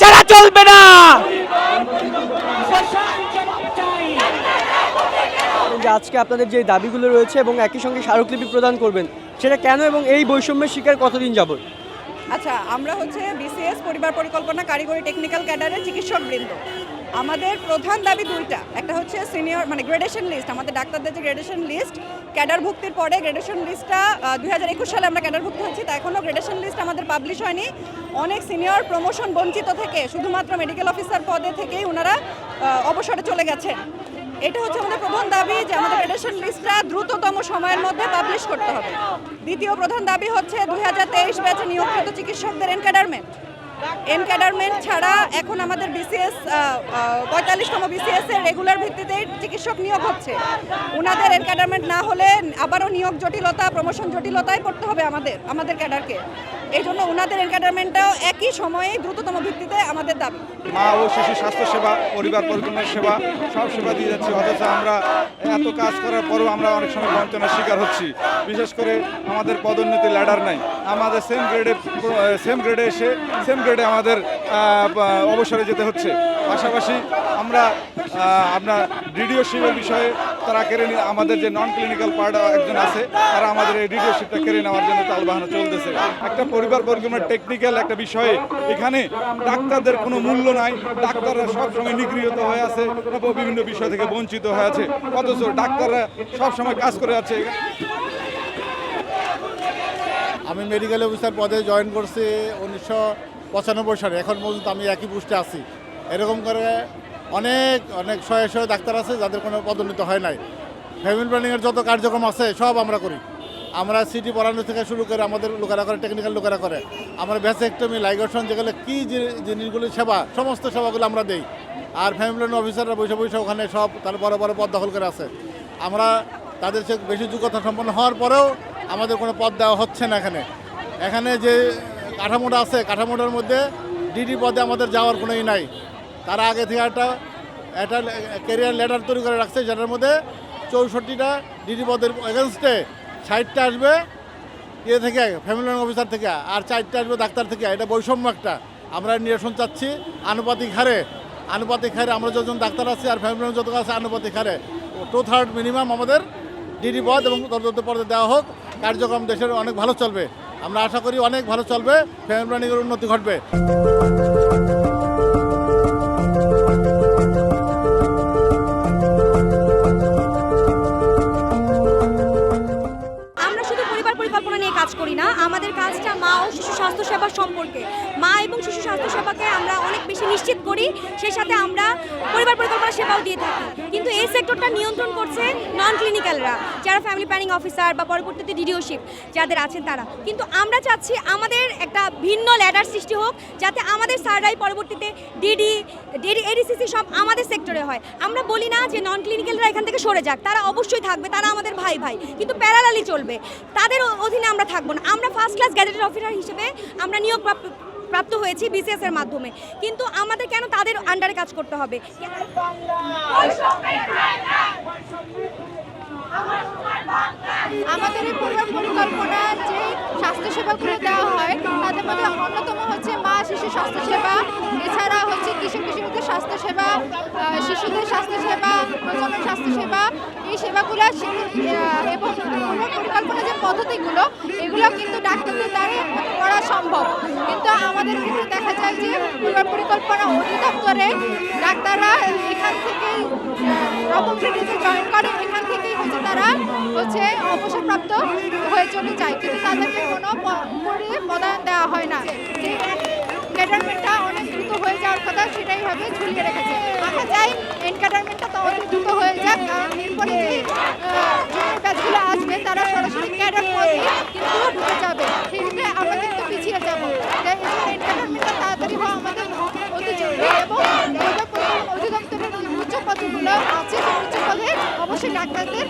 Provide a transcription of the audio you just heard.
ছাড়া চলবে না। যে আজকে আপনাদের যে দাবিগুলো রয়েছে এবং একই সঙ্গে স্মারকলিপি প্রদান করবেন সেটা কেন এবং এই বৈষম্যের শিকার কতদিন যাবত আচ্ছা আমরা হচ্ছে বিসিএস পরিবার পরিকল্পনা কারিগরি টেকনিক্যাল ক্যাডারের চিকিৎসক বৃন্দ। আমাদের প্রধান দাবি দুইটা। একটা হচ্ছে সিনিয়র মানে গ্রেডেশন লিস্ট আমাদের ডাক্তারদের যে গ্রেডেশন লিস্ট ক্যাডার ভুক্তির পরে গ্রেডেশন লিস্টটা দুই হাজার একুশ সালে আমরা ক্যাডার ভুক্ত হয়েছি, তা এখনও গ্রেডেশন লিস্ট আমাদের পাবলিশ হয়নি। অনেক সিনিয়র প্রমোশন বঞ্চিত থেকে, শুধুমাত্র মেডিকেল অফিসার পদে থেকেই ওনারা অবসরে চলে গেছেন। এটা হচ্ছে আমাদের প্রধান দাবি যে আমাদের গ্রেডেশন লিস্টটা দ্রুততম সময়ের মধ্যে পাবলিশ করতে হবে। দ্বিতীয় প্রধান দাবি হচ্ছে দুই হাজার তেইশ ব্যাচে নিয়োগকৃত চিকিৎসকদের এনক্যাডারমেন্ট এনক্যাডারমেন্ট ছাড়া এখন আমাদের বিসিএস পঁয়তাল্লিশতম বিসিএস এর রেগুলার ভিত্তিতে চিকিৎসক নিয়োগ হচ্ছে। ওনাদের এনক্যাডারমেন্ট না হলে আবারও নিয়োগ জটিলতা প্রমোশন জটিলতায় পড়তে হবে আমাদের আমাদের ক্যাডারকে। এই জন্য ওনাদের এনক্যাডারমেন্টটাও একই সময়ে দ্রুততম ভিত্তিতে আমাদের দাবি। মা ও শিশু স্বাস্থ্য সেবা, পরিবার পরিকল্পনার সেবা, সব সেবা দিয়ে যাচ্ছি। অথচ আমরা এত কাজ করার পরেও আমরা অনেক সময় বঞ্চনার শিকার হচ্ছি। বিশেষ করে আমাদের পদোন্নতি ল্যাডার নাই। আমাদের সেম গ্রেডে সেম গ্রেডে এসে সেম গ্রেডে আমাদের অবসরে যেতে হচ্ছে। পাশাপাশি আমরা আপনার ডিডিওশিপের বিষয়ে তারা কেড়ে নিয়ে, আমাদের যে নন ক্লিনিক্যাল পার্ট একজন আছে, তারা আমাদের এই ডিডিওশিপটা কেড়ে নেওয়ার জন্য তালবাহানা চলতেছে। একটা পরিবার পরিকল্পনার টেকনিক্যাল একটা বিষয়ে এখানে ডাক্তারদের কোনো মূল্য নাই, ডাক্তাররা সবসময় নিগৃহীত হয়ে আছে বিভিন্ন বিষয় থেকে বঞ্চিত হয়ে আছে। অথচ ডাক্তাররা সবসময় কাজ করে আছে আমি মেডিকেল অফিসার পদে জয়েন করছি উনিশশো পঁচানব্বই সালে, এখন পর্যন্ত আমি একই পোস্টে আছি। এরকম করে অনেক অনেক শয়ে শয়ে ডাক্তার আছে যাদের কোনো পদোন্নত হয় নাই। ফ্যামিলি প্ল্যানিংয়ের যত কার্যক্রম আছে, সব আমরা করি। আমরা সিটি পড়ানো থেকে শুরু করে আমাদের লোকেরা করে টেকনিক্যাল লোকেরা করে। আমরা ভ্যাসেক্টমি লাইগেশন যেগুলো কী জিনিসগুলি সেবা, সমস্ত সেবাগুলো আমরা দেই। আর ফ্যামিলি প্ল্যানিং অফিসাররা বসে বসে ওখানে সব তার বড় বড় পদ দখল করে আছে। আমরা তাদের চেয়ে বেশি যোগ্যতা সম্পন্ন হওয়ার পরেও আমাদের কোনো পদ দেওয়া হচ্ছে না এখানে। এখানে যে কাঠামোটা আছে, কাঠামোটার মধ্যে ডিডি পদে আমাদের যাওয়ার কোনোই নাই। তারা আগে থেকে একটা একটা ক্যারিয়ার লেটার তৈরি করে রাখছে, যেটার মধ্যে চৌষট্টিটা ডিডি পদের এগেনস্টে ষাটটা আসবে ইয়ে থেকে ফ্যামিলি অফিসার থেকে, আর চারটে আসবে ডাক্তার থেকে। এটা বৈষম্য একটা। আমরা নিরসন চাচ্ছি আনুপাতিক হারে। আনুপাতিক হারে আমরা যতজন ডাক্তার আছি আর ফ্যামিলি যত আছে, আনুপাতিক হারে। টু থার্ড মিনিমাম আমাদের ডিডি পদ এবং তদন্ত পদে দেওয়া হোক। কার্যক্রম দেশের অনেক ভালো চলবে। আমরা আশা করি অনেক ভালো চলবে ফ্যামিলি প্ল্যানিংয়ের উন্নতি ঘটবে। কাজ করি না, আমাদের কাজটা মা ও শিশু স্বাস্থ্য সেবা সম্পর্কে। মা এবং শিশু স্বাস্থ্য সেবাকে আমরা বেশি নিশ্চিত করি, সেই সাথে আমরা পরিবার পরিকল্পনা সেবাও দিয়ে থাকি। কিন্তু এই সেক্টরটা নিয়ন্ত্রণ করছে নন ক্লিনিক্যালরা যারা ফ্যামিলি প্ল্যানিং অফিসার বা পরবর্তীতে ডিডিওশিপ যাদের আছেন তারা। কিন্তু আমরা চাচ্ছি আমাদের একটা ভিন্ন ল্যাডার সৃষ্টি হোক, যাতে আমাদের স্যাররাই পরবর্তীতে ডিডি ডিডি এডিসিসি সব আমাদের সেক্টরে হয়। আমরা বলি না যে নন ক্লিনিক্যালরা এখান থেকে সরে যাক, তারা অবশ্যই থাকবে, তারা আমাদের ভাই ভাই। কিন্তু প্যারালালি চলবে, তাদের অধীনে আমরা থাকব না। আমরা ফার্স্ট ক্লাস গ্যাজেটেড অফিসার হিসেবে আমরা নিয়োগ প্রাপ্ত হয়েছি বিসিএস এর মাধ্যমে। কিন্তু আমাদের কেন তাদের আন্ডারে কাজ করতে হবে? আমাদের এই পরিকল্পনা যে স্বাস্থ্যসেবাগুলো দেওয়া হয় তাদের মধ্যে অন্যতম হচ্ছে মা শিশু স্বাস্থ্যসেবা, এছাড়া আহ, শিশুদের স্বাস্থ্যসেবা প্রজন্মের স্বাস্থ্যসেবা এই সেবাগুলো এবং পরিবার পরিকল্পনার যে পদ্ধতিগুলো এগুলো কিন্তু ডাক্তারদের দ্বারা করা সম্ভব। কিন্তু আমাদের ক্ষেত্রে দেখা যায় যে পরিকল্পনা অধিদপ্তরে ডাক্তাররা এখান থেকেই শ্রেণীতে জয়েন করে এখান থেকেই হচ্ছে তারা হচ্ছে অবসরপ্রাপ্ত হয়ে চলে যায়। কিন্তু তাদেরকে কোনো পদায়ন দেওয়া হয় না। যে দ্রুত হয়ে সেটাই ভাবে ঝুলিয়ে রেখেছে। আমরা চাই এনক্যাডারমেন্টটা তো অতি দ্রুত হয়ে যাক, কারণ এরপরে যে ব্যাচগুলো আসবে, তারা সরাসরি ক্যাডার পদে কিন্তু ঢুকে যাবে। সেক্ষেত্রে আমরা কিন্তু পিছিয়ে যাব। তাই জন্য তাড়াতাড়ি হওয়া আমাদের অতি জরুরি। এবং অধিদপ্তরের উচ্চ পদগুলো আছে, সেই উচ্চ পদে অবশ্যই ডাক্তারদের